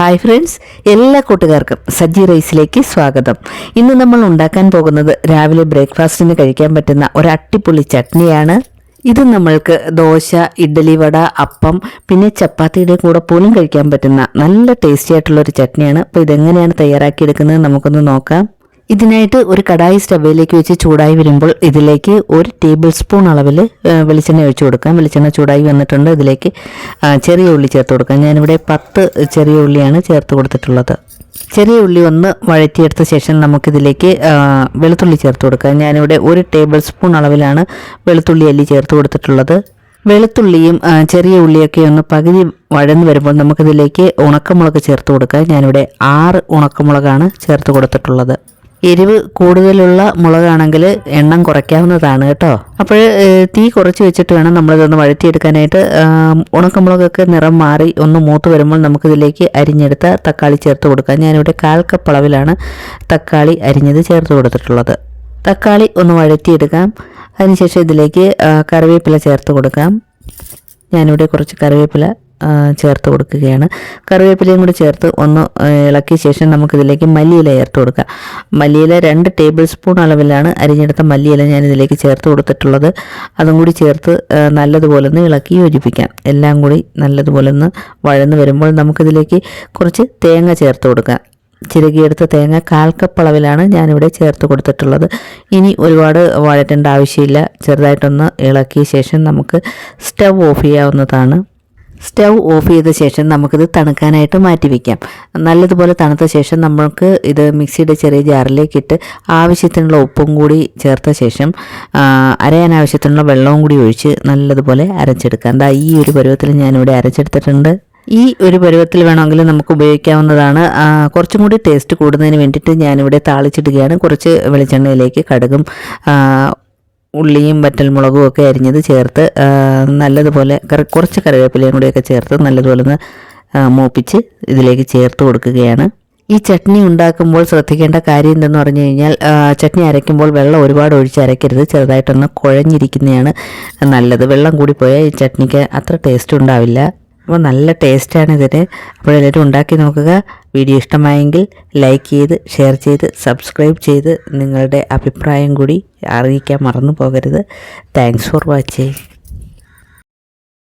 Hi friends എല്ലാ കൂട്ടുകാർക്കും സജ്ജി റൈസിലേക്ക് സ്വാഗതം. ഇന്ന് നമ്മൾ ഉണ്ടാക്കാൻ പോകുന്നത് രാവിലെ ബ്രേക്ക്ഫാസ്റ്റിന് കഴിക്കാൻ പറ്റുന്ന ഒരു അട്ടിപ്പൊളി ചട്നിയാണ്. ഇത് നമ്മൾക്ക് ദോശ ഇഡ്ഡലി വട അപ്പം പിന്നെ ചപ്പാത്തിയുടെ കൂടെ പോലും കഴിക്കാൻ പറ്റുന്ന നല്ല ടേസ്റ്റി ആയിട്ടുള്ള ഒരു ചട്നിയാണ്. അപ്പോൾ ഇതെങ്ങനെയാണ് തയ്യാറാക്കിയെടുക്കുന്നത് നമുക്കൊന്ന് നോക്കാം. ഇതിനായിട്ട് ഒരു കടായി സ്റ്റവയിലേക്ക് വെച്ച് ചൂടായി വരുമ്പോൾ ഇതിലേക്ക് ഒരു ടേബിൾ സ്പൂൺ അളവിൽ വെളിച്ചെണ്ണ ഒഴിച്ചു കൊടുക്കാം. വെളിച്ചെണ്ണ ചൂടായി വന്നിട്ടുണ്ട്. ഇതിലേക്ക് ചെറിയ ഉള്ളി ചേർത്ത് കൊടുക്കാം. ഞാനിവിടെ പത്ത് ചെറിയ ഉള്ളിയാണ് ചേർത്ത് കൊടുത്തിട്ടുള്ളത്. ചെറിയ ഉള്ളി ഒന്ന് വഴറ്റിയെടുത്ത ശേഷം നമുക്കിതിലേക്ക് വെളുത്തുള്ളി ചേർത്ത് കൊടുക്കാം. ഞാനിവിടെ ഒരു ടേബിൾ സ്പൂൺ അളവിലാണ് വെളുത്തുള്ളി അല്ലി ചേർത്ത് കൊടുത്തിട്ടുള്ളത്. വെളുത്തുള്ളിയും ചെറിയ ഉള്ളിയൊക്കെ ഒന്ന് പകുതി വഴന്ന് വരുമ്പോൾ നമുക്കിതിലേക്ക് ഉണക്കമുളക് ചേർത്ത് കൊടുക്കാം. ഞാനിവിടെ ആറ് ഉണക്കമുളകാണ് ചേർത്ത് കൊടുത്തിട്ടുള്ളത്. എരിവ് കൂടുതലുള്ള മുളകാണെങ്കിൽ എണ്ണം കുറയ്ക്കാവുന്നതാണ് കേട്ടോ. അപ്പോൾ തീ കുറച്ച് വെച്ചിട്ട് വേണം നമ്മളിതൊന്ന് വഴറ്റിയെടുക്കാനായിട്ട്. ആ, ഉണക്കമുളകൊക്കെ നിറം മാറി ഒന്ന് മൂത്ത് വരുമ്പോൾ നമുക്കിതിലേക്ക് അരിഞ്ഞെടുത്ത തക്കാളി ചേർത്ത് കൊടുക്കാം. ഞാനിവിടെ കാൽ കപ്പ് അളവിലാണ് തക്കാളി അരിഞ്ഞത് ചേർത്ത് കൊടുത്തിട്ടുള്ളത്. തക്കാളി ഒന്ന് വഴറ്റിയെടുക്കാം. അതിനുശേഷം ഇതിലേക്ക് കറിവേപ്പില ചേർത്ത് കൊടുക്കാം. ഞാനിവിടെ കുറച്ച് കറിവേപ്പില ചേർത്ത് കൊടുക്കുകയാണ്. കറിവേപ്പിലയും കൂടി ചേർത്ത് ഒന്ന് ഇളക്കിയ ശേഷം നമുക്കിതിലേക്ക് മല്ലിയില ചേർത്ത് കൊടുക്കുക മല്ലിയില രണ്ട് ടേബിൾ സ്പൂൺ അളവിലാണ് അരിഞ്ഞെടുത്ത മല്ലിയില ഞാൻ ഇതിലേക്ക് ചേർത്ത് കൊടുത്തിട്ടുള്ളത്. അതും കൂടി ചേർത്ത് നല്ലതുപോലെ ഒന്ന് ഇളക്കി യോജിപ്പിക്കാം. എല്ലാം കൂടി നല്ലതുപോലെ ഒന്ന് വഴന്ന് വരുമ്പോൾ നമുക്കിതിലേക്ക് കുറച്ച് തേങ്ങ ചേർത്ത് കൊടുക്കാം. ചിരകിയെടുത്ത തേങ്ങ കാൽ കപ്പ് അളവിലാണ് ഞാനിവിടെ ചേർത്ത് കൊടുത്തിട്ടുള്ളത്. ഇനി ഒരുപാട് വഴറ്റേണ്ട ആവശ്യമില്ല. ചെറുതായിട്ടൊന്ന് ഇളക്കിയ ശേഷം നമുക്ക് സ്റ്റവ് ഓഫ് ചെയ്യാവുന്നതാണ്. സ്റ്റവ് ഓഫ് ചെയ്ത ശേഷം നമുക്കിത് തണുക്കാനായിട്ട് മാറ്റി വയ്ക്കാം നല്ലതുപോലെ തണുത്ത ശേഷം നമുക്ക് ഇത് മിക്സിയുടെ ചെറിയ ജാറിലേക്ക് ഇട്ട് ആവശ്യത്തിനുള്ള ഉപ്പും കൂടി ചേർത്ത ശേഷം അരയാനാവശ്യത്തിനുള്ള വെള്ളവും കൂടി ഒഴിച്ച് നല്ലതുപോലെ അരച്ചെടുക്കാം. എന്താ ഈ ഒരു പരുവത്തിൽ ഞാനിവിടെ അരച്ചെടുത്തിട്ടുണ്ട്. ഈ ഒരു പരുവത്തിൽ വേണമെങ്കിൽ നമുക്ക് ഉപയോഗിക്കാവുന്നതാണ്. കുറച്ചും കൂടി ടേസ്റ്റ് കൂടുന്നതിന് വേണ്ടിയിട്ട് ഞാനിവിടെ താളിച്ചിടുകയാണ്. കുറച്ച് വെളിച്ചെണ്ണയിലേക്ക് കടുകും ഉള്ളിയും വറ്റൽമുളകും ഒക്കെ അരിഞ്ഞത് ചേർത്ത് നല്ലതുപോലെ കറി കുറച്ച് കറിവേപ്പിലയും കൂടിയൊക്കെ ചേർത്ത് നല്ലതുപോലെ ഒന്ന് മൂപ്പിച്ച് ഇതിലേക്ക് ചേർത്ത് കൊടുക്കുകയാണ്. ഈ ചട്നി ഉണ്ടാക്കുമ്പോൾ ശ്രദ്ധിക്കേണ്ട കാര്യം എന്തെന്ന് പറഞ്ഞു കഴിഞ്ഞാൽ ചട്നി അരയ്ക്കുമ്പോൾ വെള്ളം ഒരുപാട് ഒഴിച്ച് അരയ്ക്കരുത്. ചെറുതായിട്ടൊന്ന് കുഴഞ്ഞിരിക്കുന്നതാണ് നല്ലത്. വെള്ളം കൂടി പോയാൽ ഈ ചട്നിക്ക് അത്ര ടേസ്റ്റ് ഉണ്ടാവില്ല. അപ്പോൾ നല്ല ടേസ്റ്റാണ് ഇതിന്. അപ്പോൾ എല്ലാവരും ഉണ്ടാക്കി നോക്കുക. വീഡിയോ ഇഷ്ടമായെങ്കിൽ ലൈക്ക് ചെയ്ത് ഷെയർ ചെയ്ത് സബ്സ്ക്രൈബ് ചെയ്ത് നിങ്ങളുടെ അഭിപ്രായം കൂടി അറിയിക്കാൻ മറന്നു പോകരുത്. Thanks for watching